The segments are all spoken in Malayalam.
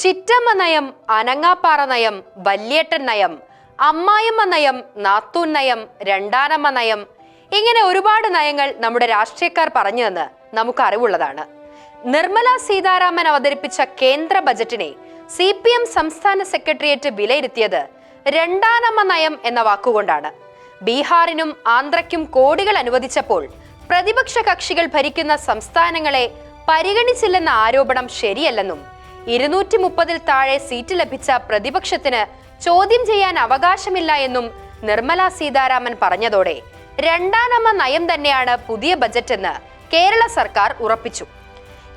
ചിറ്റമ്മ നയം അനങ്ങാപ്പാറ നയം വല്യേട്ടൻ നയം അമ്മായിമ്മ നയം നാത്തൂൻ നയം രണ്ടാനമ്മ നയം. ഇങ്ങനെ ഒരുപാട് നയങ്ങൾ നമ്മുടെ രാഷ്ട്രീയക്കാർ പറഞ്ഞു തന്ന് നമുക്ക് അറിവുള്ളതാണ് നിർമ്മല സീതാരാമൻ അവതരിപ്പിച്ച കേന്ദ്ര ബജറ്റിനെ സി പി എം സംസ്ഥാന സെക്രട്ടേറിയറ്റ് വിലയിരുത്തിയത് രണ്ടാനമ്മ നയം എന്ന വാക്കുകൊണ്ടാണ്. ബീഹാറിനും ആന്ധ്രയ്ക്കും കോടികൾ അനുവദിച്ചപ്പോൾ പ്രതിപക്ഷ കക്ഷികൾ ഭരിക്കുന്ന സംസ്ഥാനങ്ങളെ പരിഗണിച്ചില്ലെന്ന ആരോപണം ശരിയല്ലെന്നും ഇരുന്നൂറ്റി മുപ്പതിൽ താഴെ സീറ്റ് ലഭിച്ച പ്രതിപക്ഷത്തിന് ചോദ്യം ചെയ്യാൻ അവകാശമില്ല എന്നും നിർമ്മല സീതാരാമൻ പറഞ്ഞതോടെ രണ്ടാനമ്മ നയം തന്നെയാണ് പുതിയ ബജറ്റ് എന്ന് കേരള സർക്കാർ ഉറപ്പിച്ചു.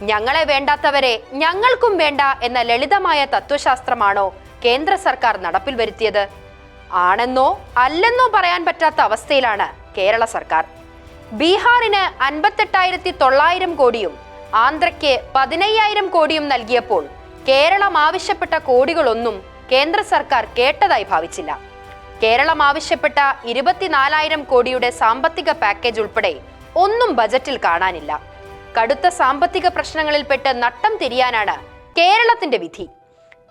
ഞങ്ങളെ വേണ്ടാത്തവരെ ഞങ്ങൾക്കും വേണ്ട എന്ന ലളിതമായ തത്വശാസ്ത്രമാണോ കേന്ദ്ര സർക്കാർ നടപ്പിൽ വരുത്തിയത്? ആണെന്നോ അല്ലെന്നോ പറയാൻ പറ്റാത്ത അവസ്ഥയിലാണ് കേരള സർക്കാർ. ബീഹാറിന് അൻപത്തെട്ടായിരത്തി തൊള്ളായിരം കോടിയും ആന്ധ്രയ്ക്ക് പതിനയ്യായിരം കോടിയും നൽകിയപ്പോൾ കേരളം ആവശ്യപ്പെട്ട കോടികളൊന്നും കേന്ദ്ര സർക്കാർ കേട്ടതായി ഭാവിച്ചില്ല. കേരളം ആവശ്യപ്പെട്ട ഇരുപത്തിനാലായിരം കോടിയുടെ സാമ്പത്തിക പാക്കേജ് ഉൾപ്പെടെ ഒന്നും ബജറ്റിൽ കാണാനില്ല. കടുത്ത സാമ്പത്തിക പ്രശ്നങ്ങളിൽപ്പെട്ട് നട്ടം തിരിയാനാണ് കേരളത്തിന്റെ വിധി.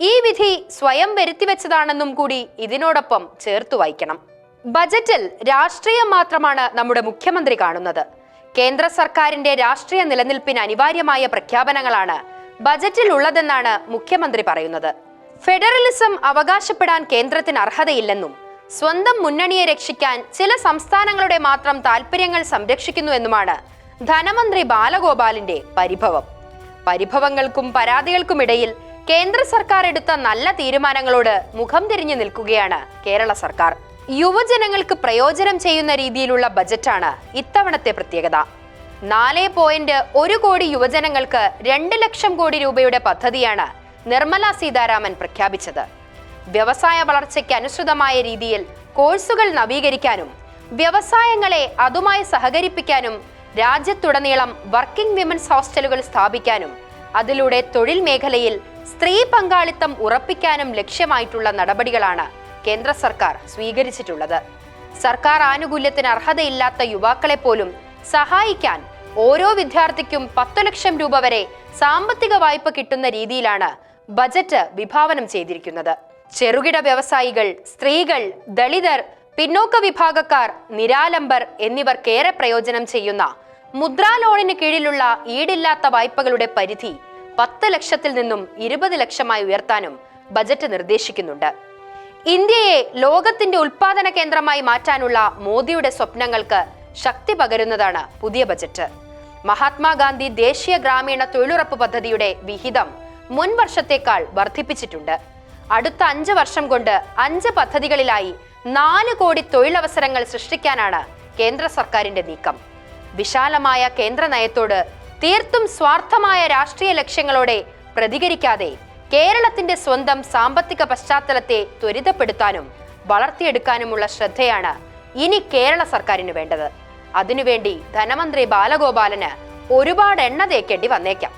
ഈ വിധി സ്വയം വരുത്തിവെച്ചതാണെന്നും കൂടി ഇതിനോടൊപ്പം ചേർത്തു വായിക്കണം. ബജറ്റിൽ രാഷ്ട്രീയം മാത്രമാണ് നമ്മുടെ മുഖ്യമന്ത്രി കാണുന്നത്. കേന്ദ്ര സർക്കാരിന്റെ രാഷ്ട്രീയ നിലനിൽപ്പിന് അനിവാര്യമായ പ്രഖ്യാപനങ്ങളാണ് ബജറ്റിൽ ഉള്ളതെന്നാണ് മുഖ്യമന്ത്രി പറയുന്നത്. ഫെഡറലിസം അവകാശപ്പെടാൻ കേന്ദ്രത്തിന് അർഹതയില്ലെന്നും സ്വന്തം മുന്നണിയെ രക്ഷിക്കാൻ ചില സംസ്ഥാനങ്ങളുടെ മാത്രം താൽപ്പര്യങ്ങൾ സംരക്ഷിക്കുന്നുവെന്നുമാണ് ധനമന്ത്രി ബാലഗോപാലിന്റെ പരിഭവം. പരിഭവങ്ങൾക്കും പരാതികൾക്കുമിടയിൽ കേന്ദ്ര സർക്കാർ എടുത്ത നല്ല തീരുമാനങ്ങളോട് മുഖം തിരിഞ്ഞു നിൽക്കുകയാണ് കേരള സർക്കാർ. യുവജനങ്ങൾക്ക് പ്രയോജനം ചെയ്യുന്ന രീതിയിലുള്ള ബജറ്റാണ് ഇത്തവണത്തെ പ്രത്യേകത. നാല് പോയിന്റ് ഒരു കോടി യുവജനങ്ങൾക്ക് രണ്ട് ലക്ഷം കോടി രൂപയുടെ പദ്ധതിയാണ് നിർമ്മല സീതാരാമൻ പ്രഖ്യാപിച്ചത്. വ്യവസായ വളർച്ചയ്ക്ക് അനുസൃതമായ രീതിയിൽ കോഴ്സുകൾ നവീകരിക്കാനും വ്യവസായങ്ങളെ അതുമായി സഹകരിപ്പിക്കാനും രാജ്യത്തുടനീളം വർക്കിംഗ് വിമൻസ് ഹോസ്റ്റലുകൾ സ്ഥാപിക്കാനും അതിലൂടെ തൊഴിൽ മേഖലയിൽ സ്ത്രീ പങ്കാളിത്തം ഉറപ്പിക്കാനും ലക്ഷ്യമായിട്ടുള്ള നടപടികളാണ് കേന്ദ്ര സർക്കാർ സ്വീകരിച്ചിട്ടുള്ളത്. സർക്കാർ ആനുകൂല്യത്തിന് അർഹതയില്ലാത്ത യുവാക്കളെ പോലും സഹായിക്കാൻ ഓരോ വിദ്യാർത്ഥിക്കും പത്തു ലക്ഷം രൂപ വരെ സാമ്പത്തിക വായ്പ കിട്ടുന്ന രീതിയിലാണ് ബജറ്റ് വിഭാവനം ചെയ്തിരിക്കുന്നത്. ചെറുകിട വ്യവസായികൾ സ്ത്രീകൾ ദളിതർ പിന്നോക്ക വിഭാഗക്കാർ നിരാലംബർ എന്നിവർക്കേറെ പ്രയോജനം ചെയ്യുന്ന മുദ്രാ ലോണിന് കീഴിലുള്ള ഈടില്ലാത്ത വായ്പകളുടെ പരിധി പത്ത് ലക്ഷത്തിൽ നിന്നും ഇരുപത് ലക്ഷമായി ഉയർത്താനും ബജറ്റ് നിർദ്ദേശിക്കുന്നുണ്ട്. ഇന്ത്യയെ ലോകത്തിന്റെ ഉൽപാദന കേന്ദ്രമായി മാറ്റാനുള്ള മോദിയുടെ സ്വപ്നങ്ങൾക്ക് ശക്തി പകരുന്നതാണ് പുതിയ ബജറ്റ്. മഹാത്മാഗാന്ധി ദേശീയ ഗ്രാമീണ തൊഴിലുറപ്പ് പദ്ധതിയുടെ വിഹിതം മുൻ വർഷത്തേക്കാൾ വർദ്ധിപ്പിച്ചിട്ടുണ്ട്. അടുത്ത അഞ്ച് വർഷം കൊണ്ട് അഞ്ച് പദ്ധതികളിലായി നാല് കോടി തൊഴിലവസരങ്ങൾ സൃഷ്ടിക്കാനാണ് കേന്ദ്ര സർക്കാരിന്റെ നീക്കം. വിശാലമായ കേന്ദ്ര നയത്തോട് തീർത്തും സ്വാർത്ഥമായ രാഷ്ട്രീയ ലക്ഷ്യങ്ങളോടെ പ്രതികരിക്കാതെ കേരളത്തിന്റെ സ്വന്തം സാമ്പത്തിക പശ്ചാത്തലത്തെ ത്വരിതപ്പെടുത്താനും വളർത്തിയെടുക്കാനുമുള്ള ശ്രദ്ധയാണ് ഇനി കേരള സർക്കാരിന് വേണ്ടത്. അതിനുവേണ്ടി ധനമന്ത്രി ബാലഗോപാലന് ഒരുപാട് എണ്ണ തേക്കേണ്ടി വന്നേക്കാം.